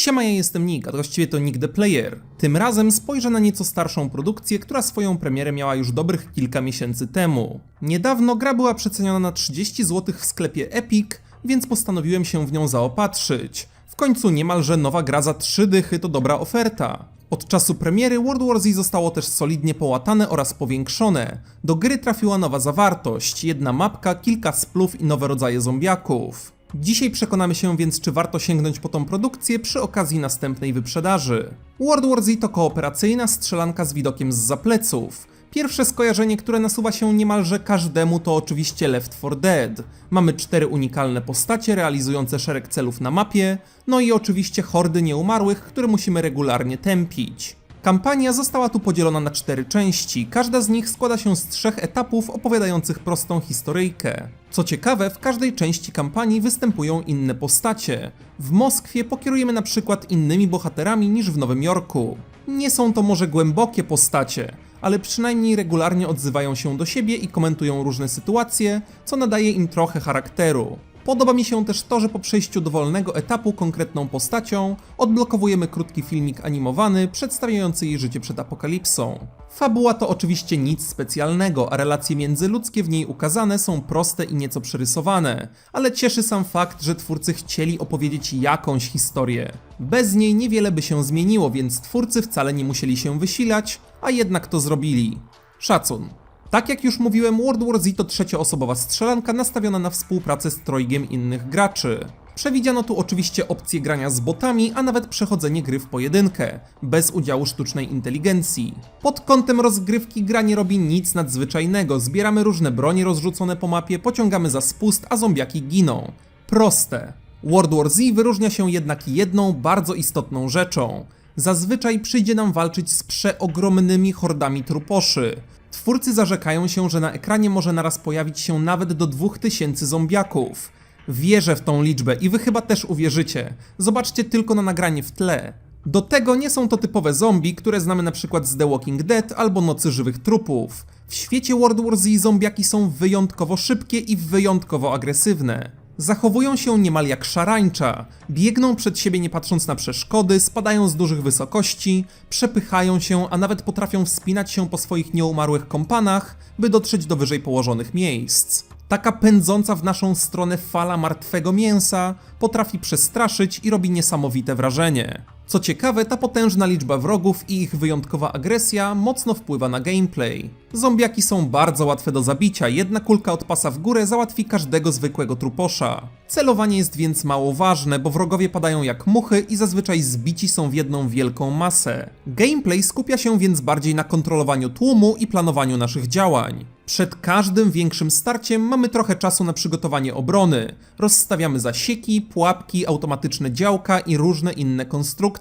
Siema, ja jestem Nick, a właściwie to Nick the Player. Tym razem spojrzę na nieco starszą produkcję, która swoją premierę miała już dobrych kilka miesięcy temu. Niedawno gra była przeceniona na 30 zł w sklepie Epic, więc postanowiłem się w nią zaopatrzyć. W końcu niemalże nowa gra za 3 dychy to dobra oferta. Od czasu premiery World War Z zostało też solidnie połatane oraz powiększone. Do gry trafiła nowa zawartość, jedna mapka, kilka splów i nowe rodzaje zombiaków. Dzisiaj przekonamy się więc, czy warto sięgnąć po tą produkcję przy okazji następnej wyprzedaży. World War Z to kooperacyjna strzelanka z widokiem z zapleców. Pierwsze skojarzenie, które nasuwa się niemalże każdemu, to oczywiście Left 4 Dead. Mamy cztery unikalne postacie realizujące szereg celów na mapie, no i oczywiście hordy nieumarłych, które musimy regularnie tępić. Kampania została tu podzielona na cztery części, każda z nich składa się z trzech etapów opowiadających prostą historyjkę. Co ciekawe, w każdej części kampanii występują inne postacie. W Moskwie pokierujemy na przykład innymi bohaterami niż w Nowym Jorku. Nie są to może głębokie postacie, ale przynajmniej regularnie odzywają się do siebie i komentują różne sytuacje, co nadaje im trochę charakteru. Podoba mi się też to, że po przejściu dowolnego etapu konkretną postacią odblokowujemy krótki filmik animowany przedstawiający jej życie przed apokalipsą. Fabuła to oczywiście nic specjalnego, a relacje międzyludzkie w niej ukazane są proste i nieco przerysowane, ale cieszy sam fakt, że twórcy chcieli opowiedzieć jakąś historię. Bez niej niewiele by się zmieniło, więc twórcy wcale nie musieli się wysilać, a jednak to zrobili. Szacun. Tak jak już mówiłem, World War Z to trzecioosobowa strzelanka nastawiona na współpracę z trojgiem innych graczy. Przewidziano tu oczywiście opcję grania z botami, a nawet przechodzenie gry w pojedynkę, bez udziału sztucznej inteligencji. Pod kątem rozgrywki gra nie robi nic nadzwyczajnego, zbieramy różne bronie rozrzucone po mapie, pociągamy za spust, a zombiaki giną. Proste. World War Z wyróżnia się jednak jedną bardzo istotną rzeczą. Zazwyczaj przyjdzie nam walczyć z przeogromnymi hordami truposzy. Twórcy zarzekają się, że na ekranie może naraz pojawić się nawet do 2000 zombiaków. Wierzę w tą liczbę i wy chyba też uwierzycie. Zobaczcie tylko na nagranie w tle. Do tego nie są to typowe zombie, które znamy na przykład z The Walking Dead albo Nocy Żywych Trupów. W świecie World War Z zombiaki są wyjątkowo szybkie i wyjątkowo agresywne. Zachowują się niemal jak szarańcza, biegną przed siebie nie patrząc na przeszkody, spadają z dużych wysokości, przepychają się, a nawet potrafią wspinać się po swoich nieumarłych kompanach, by dotrzeć do wyżej położonych miejsc. Taka pędząca w naszą stronę fala martwego mięsa potrafi przestraszyć i robi niesamowite wrażenie. Co ciekawe, ta potężna liczba wrogów i ich wyjątkowa agresja mocno wpływa na gameplay. Zombiaki są bardzo łatwe do zabicia, jedna kulka od pasa w górę załatwi każdego zwykłego truposza. Celowanie jest więc mało ważne, bo wrogowie padają jak muchy i zazwyczaj zbici są w jedną wielką masę. Gameplay skupia się więc bardziej na kontrolowaniu tłumu i planowaniu naszych działań. Przed każdym większym starciem mamy trochę czasu na przygotowanie obrony. Rozstawiamy zasieki, pułapki, automatyczne działka i różne inne konstrukcje.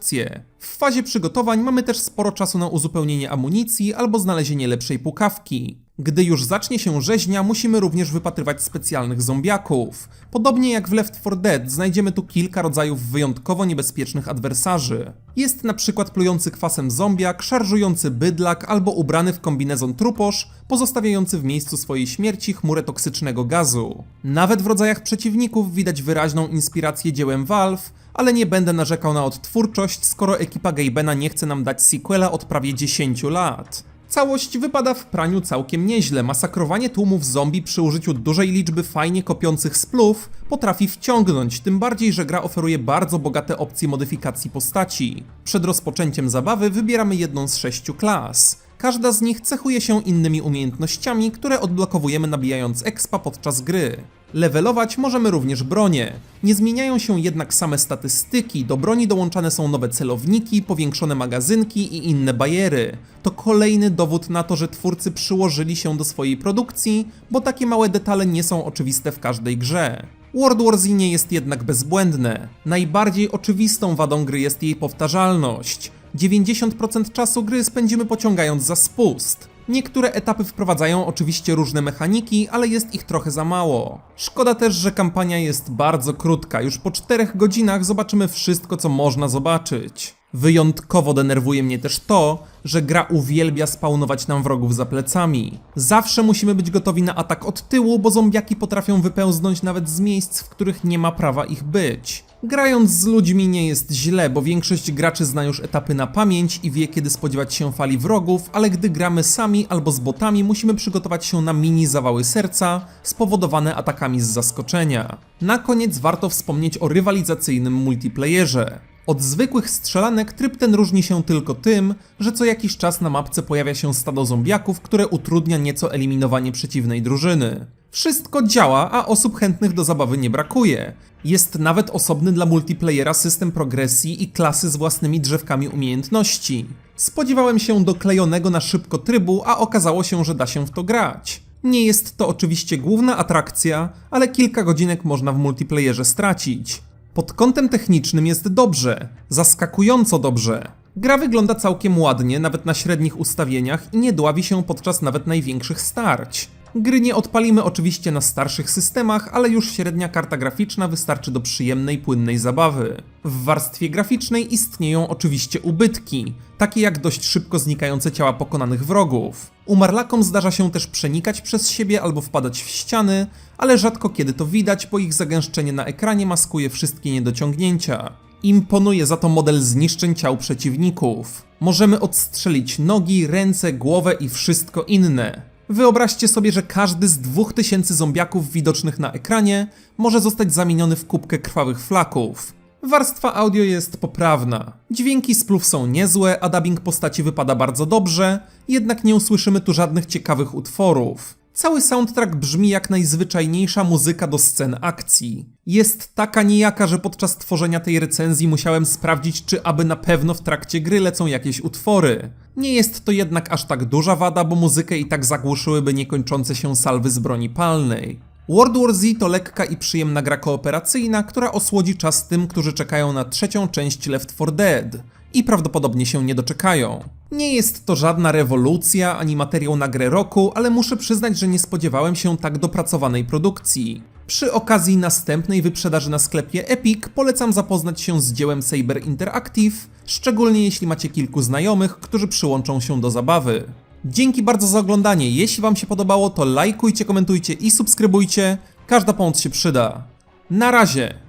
W fazie przygotowań mamy też sporo czasu na uzupełnienie amunicji albo znalezienie lepszej pukawki. Gdy już zacznie się rzeźnia, musimy również wypatrywać specjalnych zombiaków. Podobnie jak w Left 4 Dead, znajdziemy tu kilka rodzajów wyjątkowo niebezpiecznych adwersarzy. Jest na przykład plujący kwasem zombiak, szarżujący bydlak albo ubrany w kombinezon truposz, pozostawiający w miejscu swojej śmierci chmurę toksycznego gazu. Nawet w rodzajach przeciwników widać wyraźną inspirację dziełem Valve, ale nie będę narzekał na odtwórczość, skoro ekipa Gabena nie chce nam dać sequela od prawie 10 lat. Całość wypada w praniu całkiem nieźle. Masakrowanie tłumów zombie przy użyciu dużej liczby fajnie kopiących splów potrafi wciągnąć, tym bardziej, że gra oferuje bardzo bogate opcje modyfikacji postaci. Przed rozpoczęciem zabawy wybieramy jedną z sześciu klas. Każda z nich cechuje się innymi umiejętnościami, które odblokowujemy nabijając expa podczas gry. Levelować możemy również bronie. Nie zmieniają się jednak same statystyki, do broni dołączane są nowe celowniki, powiększone magazynki i inne bajery. To kolejny dowód na to, że twórcy przyłożyli się do swojej produkcji, bo takie małe detale nie są oczywiste w każdej grze. World War Z nie jest jednak bezbłędne. Najbardziej oczywistą wadą gry jest jej powtarzalność. 90% czasu gry spędzimy pociągając za spust. Niektóre etapy wprowadzają oczywiście różne mechaniki, ale jest ich trochę za mało. Szkoda też, że kampania jest bardzo krótka, już po 4 godzinach zobaczymy wszystko, co można zobaczyć. Wyjątkowo denerwuje mnie też to, że gra uwielbia spawnować nam wrogów za plecami. Zawsze musimy być gotowi na atak od tyłu, bo zombiaki potrafią wypełznąć nawet z miejsc, w których nie ma prawa ich być. Grając z ludźmi nie jest źle, bo większość graczy zna już etapy na pamięć i wie kiedy spodziewać się fali wrogów, ale gdy gramy sami albo z botami musimy przygotować się na mini zawały serca spowodowane atakami z zaskoczenia. Na koniec warto wspomnieć o rywalizacyjnym multiplayerze. Od zwykłych strzelanek tryb ten różni się tylko tym, że co jakiś czas na mapce pojawia się stado zombiaków, które utrudnia nieco eliminowanie przeciwnej drużyny. Wszystko działa, a osób chętnych do zabawy nie brakuje. Jest nawet osobny dla multiplayera system progresji i klasy z własnymi drzewkami umiejętności. Spodziewałem się doklejonego na szybko trybu, a okazało się, że da się w to grać. Nie jest to oczywiście główna atrakcja, ale kilka godzinek można w multiplayerze stracić. Pod kątem technicznym jest dobrze, zaskakująco dobrze. Gra wygląda całkiem ładnie, nawet na średnich ustawieniach i nie dławi się podczas nawet największych starć. Gry nie odpalimy oczywiście na starszych systemach, ale już średnia karta graficzna wystarczy do przyjemnej, płynnej zabawy. W warstwie graficznej istnieją oczywiście ubytki, takie jak dość szybko znikające ciała pokonanych wrogów. Umarlakom zdarza się też przenikać przez siebie albo wpadać w ściany, ale rzadko kiedy to widać, bo ich zagęszczenie na ekranie maskuje wszystkie niedociągnięcia. Imponuje za to model zniszczeń ciał przeciwników. Możemy odstrzelić nogi, ręce, głowę i wszystko inne. Wyobraźcie sobie, że każdy z 2000 zombiaków widocznych na ekranie może zostać zamieniony w kubkę krwawych flaków. Warstwa audio jest poprawna. Dźwięki z plów są niezłe, a dubbing postaci wypada bardzo dobrze, jednak nie usłyszymy tu żadnych ciekawych utworów. Cały soundtrack brzmi jak najzwyczajniejsza muzyka do scen akcji. Jest taka nijaka, że podczas tworzenia tej recenzji musiałem sprawdzić, czy aby na pewno w trakcie gry lecą jakieś utwory. Nie jest to jednak aż tak duża wada, bo muzykę i tak zagłuszyłyby niekończące się salwy z broni palnej. World War Z to lekka i przyjemna gra kooperacyjna, która osłodzi czas tym, którzy czekają na trzecią część Left 4 Dead i prawdopodobnie się nie doczekają. Nie jest to żadna rewolucja ani materiał na grę roku, ale muszę przyznać, że nie spodziewałem się tak dopracowanej produkcji. Przy okazji następnej wyprzedaży na sklepie Epic polecam zapoznać się z dziełem Saber Interactive, szczególnie jeśli macie kilku znajomych, którzy przyłączą się do zabawy. Dzięki bardzo za oglądanie. Jeśli Wam się podobało, to lajkujcie, komentujcie i subskrybujcie. Każda pomoc się przyda. Na razie!